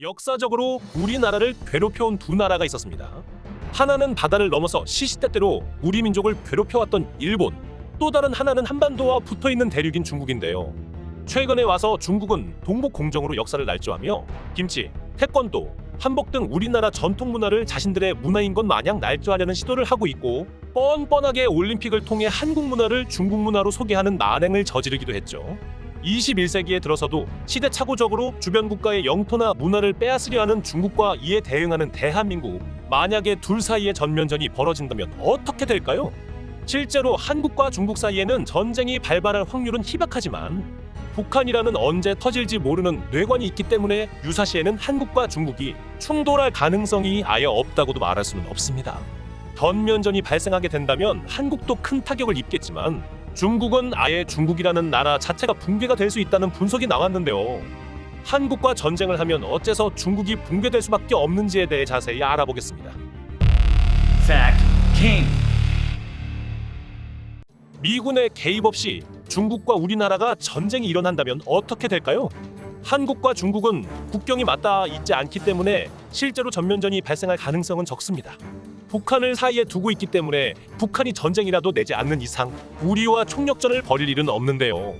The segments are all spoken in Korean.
역사적으로 우리나라를 괴롭혀온 두 나라가 있었습니다. 하나는 바다를 넘어서 시시때때로 우리 민족을 괴롭혀왔던 일본, 또 다른 하나는 한반도와 붙어 있는 대륙인 중국인데요. 최근에 와서 중국은 동북 공정으로 역사를 날조하며 김치, 태권도, 한복 등 우리나라 전통 문화를 자신들의 문화인 것 마냥 날조하려는 시도를 하고 있고 뻔뻔하게 올림픽을 통해 한국 문화를 중국 문화로 소개하는 만행을 저지르기도 했죠. 21세기에 들어서도 시대착오적으로 주변 국가의 영토나 문화를 빼앗으려 하는 중국과 이에 대응하는 대한민국 만약에 둘 사이에 전면전이 벌어진다면 어떻게 될까요? 실제로 한국과 중국 사이에는 전쟁이 발발할 확률은 희박하지만 북한이라는 언제 터질지 모르는 뇌관이 있기 때문에 유사시에는 한국과 중국이 충돌할 가능성이 아예 없다고도 말할 수는 없습니다. 전면전이 발생하게 된다면 한국도 큰 타격을 입겠지만 중국은 아예 중국이라는 나라 자체가 붕괴가 될 수 있다는 분석이 나왔는데요. 한국과 전쟁을 하면 어째서 중국이 붕괴될 수밖에 없는지에 대해 자세히 알아보겠습니다. Fact King. 미군의 개입 없이 중국과 우리나라가 전쟁이 일어난다면 어떻게 될까요? 한국과 중국은 국경이 맞닿아 있지 않기 때문에 실제로 전면전이 발생할 가능성은 적습니다. 북한을 사이에 두고 있기 때문에 북한이 전쟁이라도 내지 않는 이상 우리와 총력전을 벌일 일은 없는데요.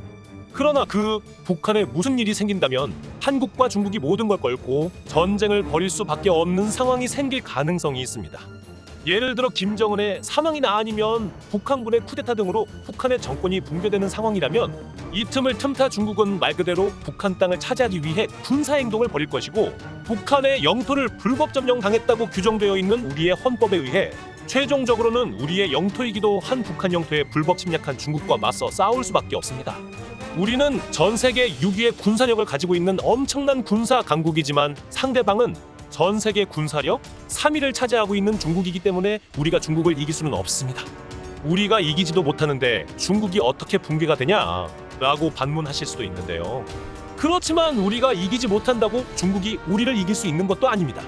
그러나 그 북한에 무슨 일이 생긴다면 한국과 중국이 모든 걸 걸고 전쟁을 벌일 수밖에 없는 상황이 생길 가능성이 있습니다. 예를 들어 김정은의 사망이나 아니면 북한군의 쿠데타 등으로 북한의 정권이 붕괴되는 상황이라면 이 틈을 틈타 중국은 말 그대로 북한 땅을 차지하기 위해 군사 행동을 벌일 것이고 북한의 영토를 불법 점령 당했다고 규정되어 있는 우리의 헌법에 의해 최종적으로는 우리의 영토이기도 한 북한 영토에 불법 침략한 중국과 맞서 싸울 수밖에 없습니다. 우리는 전 세계 6위의 군사력을 가지고 있는 엄청난 군사 강국이지만 상대방은 전 세계 군사력 3위를 차지하고 있는 중국이기 때문에 우리가 중국을 이길 수는 없습니다. 우리가 이기지도 못하는데 중국이 어떻게 붕괴가 되냐? 라고 반문하실 수도 있는데요. 그렇지만 우리가 이기지 못한다고 중국이 우리를 이길 수 있는 것도 아닙니다.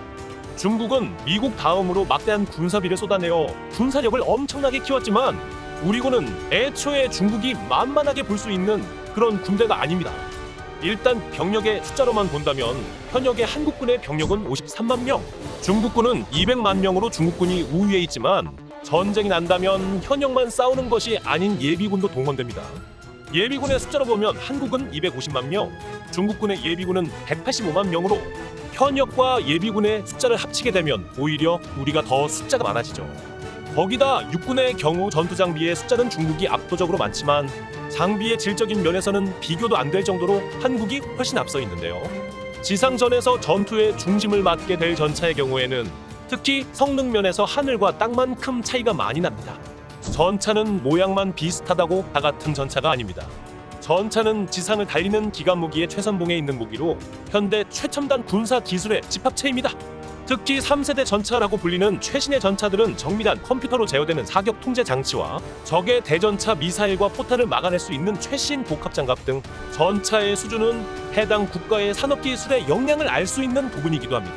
중국은 미국 다음으로 막대한 군사비를 쏟아내어 군사력을 엄청나게 키웠지만 우리군은 애초에 중국이 만만하게 볼 수 있는 그런 군대가 아닙니다. 일단 병력의 숫자로만 본다면 현역의 한국군의 병력은 53만 명, 중국군은 200만 명으로 중국군이 우위에 있지만 전쟁이 난다면 현역만 싸우는 것이 아닌 예비군도 동원됩니다. 예비군의 숫자로 보면 한국은 250만 명, 중국군의 예비군은 185만 명으로 현역과 예비군의 숫자를 합치게 되면 오히려 우리가 더 숫자가 많아지죠. 거기다 육군의 경우 전투 장비의 숫자는 중국이 압도적으로 많지만 장비의 질적인 면에서는 비교도 안 될 정도로 한국이 훨씬 앞서 있는데요. 지상전에서 전투의 중심을 맡게 될 전차의 경우에는 특히 성능 면에서 하늘과 땅만큼 차이가 많이 납니다. 전차는 모양만 비슷하다고 다 같은 전차가 아닙니다. 전차는 지상을 달리는 기관 무기의 최선봉에 있는 무기로 현대 최첨단 군사 기술의 집합체입니다. 특히 3세대 전차라고 불리는 최신의 전차들은 정밀한 컴퓨터로 제어되는 사격 통제 장치와 적의 대전차 미사일과 포탄을 막아낼 수 있는 최신 복합 장갑 등 전차의 수준은 해당 국가의 산업 기술의 역량을 알 수 있는 부분이기도 합니다.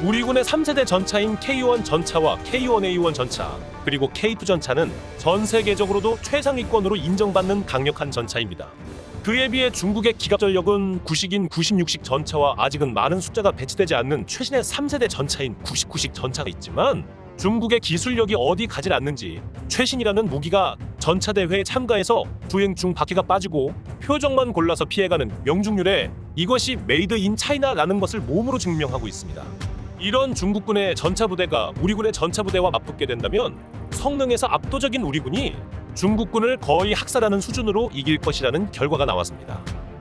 우리 군의 3세대 전차인 K1 전차와 K1A1 전차 그리고 K2 전차는 전 세계적으로도 최상위권으로 인정받는 강력한 전차입니다. 그에 비해 중국의 기갑 전력은 구식인 96식 전차와 아직은 많은 숫자가 배치되지 않는 최신의 3세대 전차인 99식 전차가 있지만 중국의 기술력이 어디 가질 않는지 최신이라는 무기가 전차 대회에 참가해서 주행 중 바퀴가 빠지고 표적만 골라서 피해가는 명중률에 이것이 메이드 인 차이나라는 것을 몸으로 증명하고 있습니다. 이런 중국군의 전차 부대가 우리 군의 전차 부대와 맞붙게 된다면 성능에서 압도적인 우리 군이 중국군을 거의 학살하는 수준으로 이길 것이라는 결과가 나왔습니다.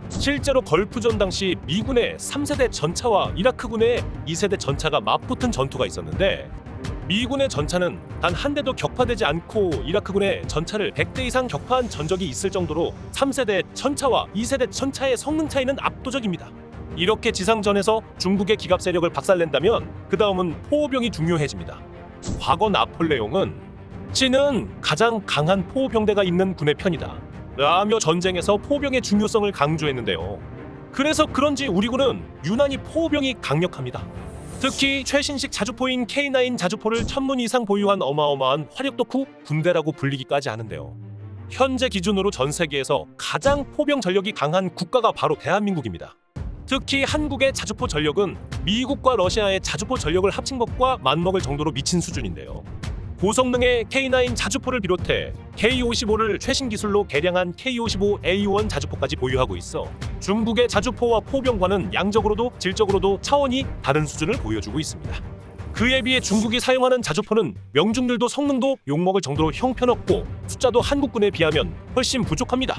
실제로 걸프전 당시 미군의 3세대 전차와 이라크군의 2세대 전차가 맞붙은 전투가 있었는데 미군의 전차는 단 한 대도 격파되지 않고 이라크군의 전차를 100대 이상 격파한 전적이 있을 정도로 3세대 전차와 2세대 전차의 성능 차이는 압도적입니다. 이렇게 지상전에서 중국의 기갑 세력을 박살낸다면 그 다음은 포호병이 중요해집니다. 과거 나폴레옹은 찌는 가장 강한 포병대가 있는 군의 편이다. 라며 전쟁에서 포병의 중요성을 강조했는데요. 그래서 그런지 우리 군은 유난히 포병이 강력합니다. 특히 최신식 자주포인 K9 자주포를 천문 이상 보유한 어마어마한 화력 덕후 군대라고 불리기까지 하는데요. 현재 기준으로 전 세계에서 가장 포병 전력이 강한 국가가 바로 대한민국입니다. 특히 한국의 자주포 전력은 미국과 러시아의 자주포 전력을 합친 것과 맞먹을 정도로 미친 수준인데요. 고성능의 K9 자주포를 비롯해 K55를 최신 기술로 개량한 K55A1 자주포까지 보유하고 있어 중국의 자주포와 포병과는 양적으로도 질적으로도 차원이 다른 수준을 보여주고 있습니다. 그에 비해 중국이 사용하는 자주포는 명중률도 성능도 욕먹을 정도로 형편없고 숫자도 한국군에 비하면 훨씬 부족합니다.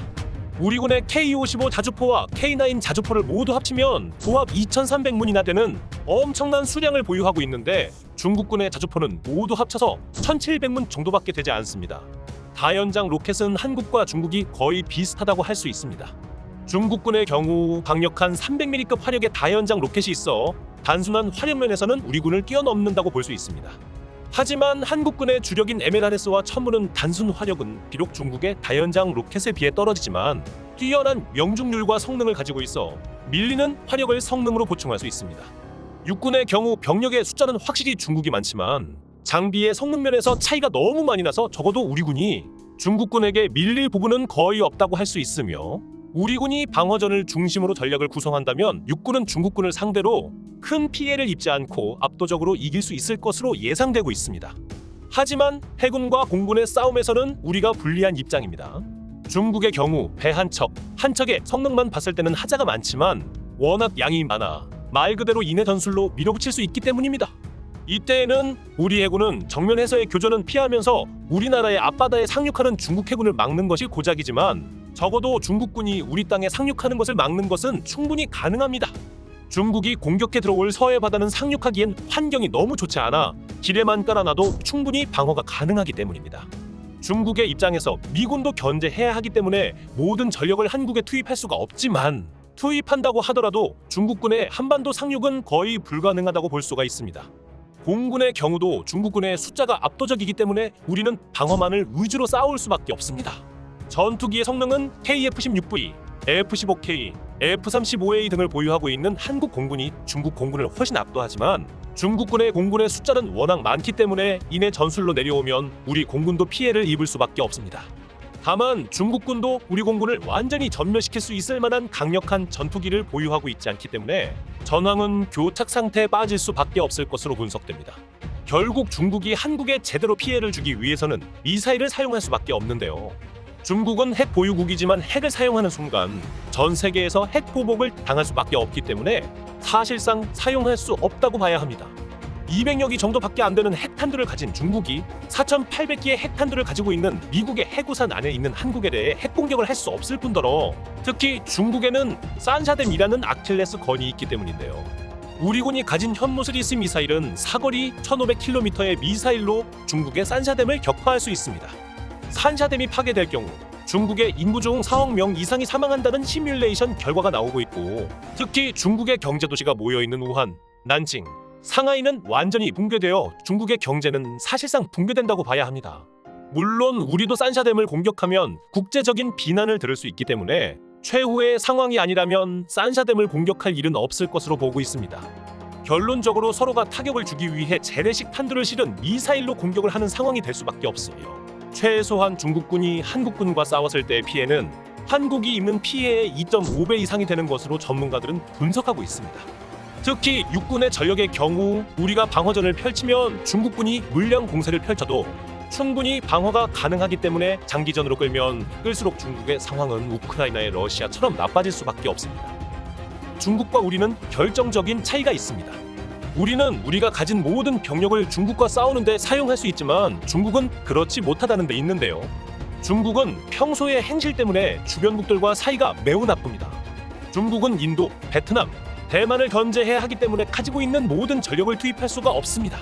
우리 군의 K55 자주포와 K9 자주포를 모두 합치면 도합 2,300문이나 되는 엄청난 수량을 보유하고 있는데 중국군의 자주포는 모두 합쳐서 1,700문 정도밖에 되지 않습니다. 다연장 로켓은 한국과 중국이 거의 비슷하다고 할 수 있습니다. 중국군의 경우 강력한 300mm급 화력의 다연장 로켓이 있어 단순한 화력면에서는 우리 군을 뛰어넘는다고 볼 수 있습니다. 하지만 한국군의 주력인 MLRS와 천문은 단순 화력은 비록 중국의 다연장 로켓에 비해 떨어지지만 뛰어난 명중률과 성능을 가지고 있어 밀리는 화력을 성능으로 보충할 수 있습니다. 육군의 경우 병력의 숫자는 확실히 중국이 많지만 장비의 성능 면에서 차이가 너무 많이 나서 적어도 우리 군이 중국군에게 밀릴 부분은 거의 없다고 할 수 있으며 우리 군이 방어전을 중심으로 전략을 구성한다면 육군은 중국군을 상대로 큰 피해를 입지 않고 압도적으로 이길 수 있을 것으로 예상되고 있습니다. 하지만 해군과 공군의 싸움에서는 우리가 불리한 입장입니다. 중국의 경우 배 한 척, 한 척의 성능만 봤을 때는 하자가 많지만 워낙 양이 많아 말 그대로 인해 전술로 밀어붙일 수 있기 때문입니다. 이때에는 우리 해군은 정면에서의 교전은 피하면서 우리나라의 앞바다에 상륙하는 중국 해군을 막는 것이 고작이지만 적어도 중국군이 우리 땅에 상륙하는 것을 막는 것은 충분히 가능합니다. 중국이 공격해 들어올 서해 바다는 상륙하기엔 환경이 너무 좋지 않아 길에만 깔아놔도 충분히 방어가 가능하기 때문입니다. 중국의 입장에서 미군도 견제해야 하기 때문에 모든 전력을 한국에 투입할 수가 없지만 투입한다고 하더라도 중국군의 한반도 상륙은 거의 불가능하다고 볼 수가 있습니다. 공군의 경우도 중국군의 숫자가 압도적이기 때문에 우리는 방어만을 위주로 싸울 수밖에 없습니다. 전투기의 성능은 KF-16V, F-15K, F-35A 등을 보유하고 있는 한국 공군이 중국 공군을 훨씬 압도하지만 중국군의 공군의 숫자는 워낙 많기 때문에 이내 전술로 내려오면 우리 공군도 피해를 입을 수밖에 없습니다. 다만 중국군도 우리 공군을 완전히 전멸시킬 수 있을 만한 강력한 전투기를 보유하고 있지 않기 때문에 전황은 교착 상태에 빠질 수밖에 없을 것으로 분석됩니다. 결국 중국이 한국에 제대로 피해를 주기 위해서는 미사일을 사용할 수밖에 없는데요. 중국은 핵 보유국이지만 핵을 사용하는 순간 전 세계에서 핵 보복을 당할 수밖에 없기 때문에 사실상 사용할 수 없다고 봐야 합니다. 200여 기 정도밖에 안 되는 핵탄두를 가진 중국이 4,800기의 핵탄두를 가지고 있는 미국의 해구산 안에 있는 한국에 대해 핵 공격을 할 수 없을 뿐더러 특히 중국에는 산샤뎀이라는 아킬레스 건이 있기 때문인데요. 우리 군이 가진 현무스리스 미사일은 사거리 1,500km의 미사일로 중국의 산샤뎀을 격파할 수 있습니다. 산샤뎀이 파괴될 경우 중국의 인구 중 4억 명 이상이 사망한다는 시뮬레이션 결과가 나오고 있고 특히 중국의 경제 도시가 모여 있는 우한, 난징, 상하이는 완전히 붕괴되어 중국의 경제는 사실상 붕괴된다고 봐야 합니다. 물론 우리도 산샤뎀을 공격하면 국제적인 비난을 들을 수 있기 때문에 최후의 상황이 아니라면 산샤뎀을 공격할 일은 없을 것으로 보고 있습니다. 결론적으로 서로가 타격을 주기 위해 재래식 탄두를 실은 미사일로 공격을 하는 상황이 될 수밖에 없으며 최소한 중국군이 한국군과 싸웠을 때의 피해는 한국이 입는 피해의 2.5배 이상이 되는 것으로 전문가들은 분석하고 있습니다. 특히 육군의 전력의 경우 우리가 방어전을 펼치면 중국군이 물량 공세를 펼쳐도 충분히 방어가 가능하기 때문에 장기전으로 끌면 끌수록 중국의 상황은 우크라이나의 러시아처럼 나빠질 수밖에 없습니다. 중국과 우리는 결정적인 차이가 있습니다. 우리는 우리가 가진 모든 병력을 중국과 싸우는데 사용할 수 있지만 중국은 그렇지 못하다는 데 있는데요. 중국은 평소의 행실 때문에 주변국들과 사이가 매우 나쁩니다. 중국은 인도, 베트남, 대만을 견제해야 하기 때문에 가지고 있는 모든 전력을 투입할 수가 없습니다.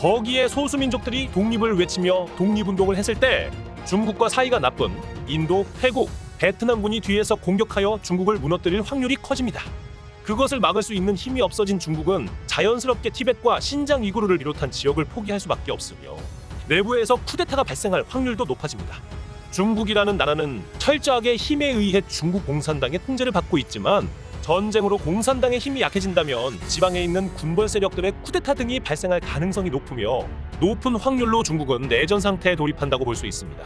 거기에 소수민족들이 독립을 외치며 독립운동을 했을 때 중국과 사이가 나쁜 인도, 태국, 베트남군이 뒤에서 공격하여 중국을 무너뜨릴 확률이 커집니다. 그것을 막을 수 있는 힘이 없어진 중국은 자연스럽게 티벳과 신장 위구르를 비롯한 지역을 포기할 수밖에 없으며 내부에서 쿠데타가 발생할 확률도 높아집니다. 중국이라는 나라는 철저하게 힘에 의해 중국 공산당의 통제를 받고 있지만 전쟁으로 공산당의 힘이 약해진다면 지방에 있는 군벌 세력들의 쿠데타 등이 발생할 가능성이 높으며 높은 확률로 중국은 내전 상태에 돌입한다고 볼 수 있습니다.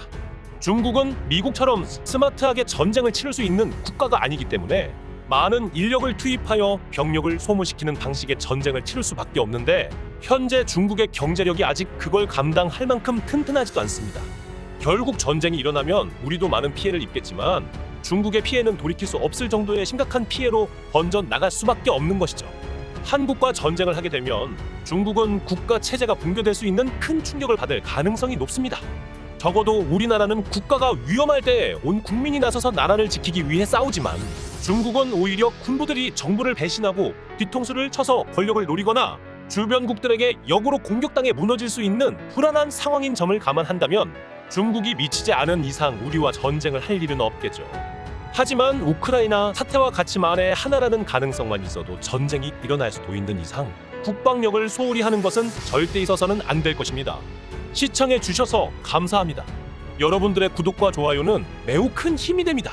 중국은 미국처럼 스마트하게 전쟁을 치를 수 있는 국가가 아니기 때문에 많은 인력을 투입하여 병력을 소모시키는 방식의 전쟁을 치를 수밖에 없는데 현재 중국의 경제력이 아직 그걸 감당할 만큼 튼튼하지도 않습니다. 결국 전쟁이 일어나면 우리도 많은 피해를 입겠지만 중국의 피해는 돌이킬 수 없을 정도의 심각한 피해로 번져 나갈 수밖에 없는 것이죠. 한국과 전쟁을 하게 되면 중국은 국가 체제가 붕괴될 수 있는 큰 충격을 받을 가능성이 높습니다. 적어도 우리나라는 국가가 위험할 때 온 국민이 나서서 나라를 지키기 위해 싸우지만 중국은 오히려 군부들이 정부를 배신하고 뒤통수를 쳐서 권력을 노리거나 주변국들에게 역으로 공격당해 무너질 수 있는 불안한 상황인 점을 감안한다면 중국이 미치지 않은 이상 우리와 전쟁을 할 일은 없겠죠. 하지만 우크라이나 사태와 같이 만에 하나라는 가능성만 있어도 전쟁이 일어날 수도 있는 이상 국방력을 소홀히 하는 것은 절대 있어서는 안 될 것입니다. 시청해 주셔서 감사합니다. 여러분들의 구독과 좋아요는 매우 큰 힘이 됩니다.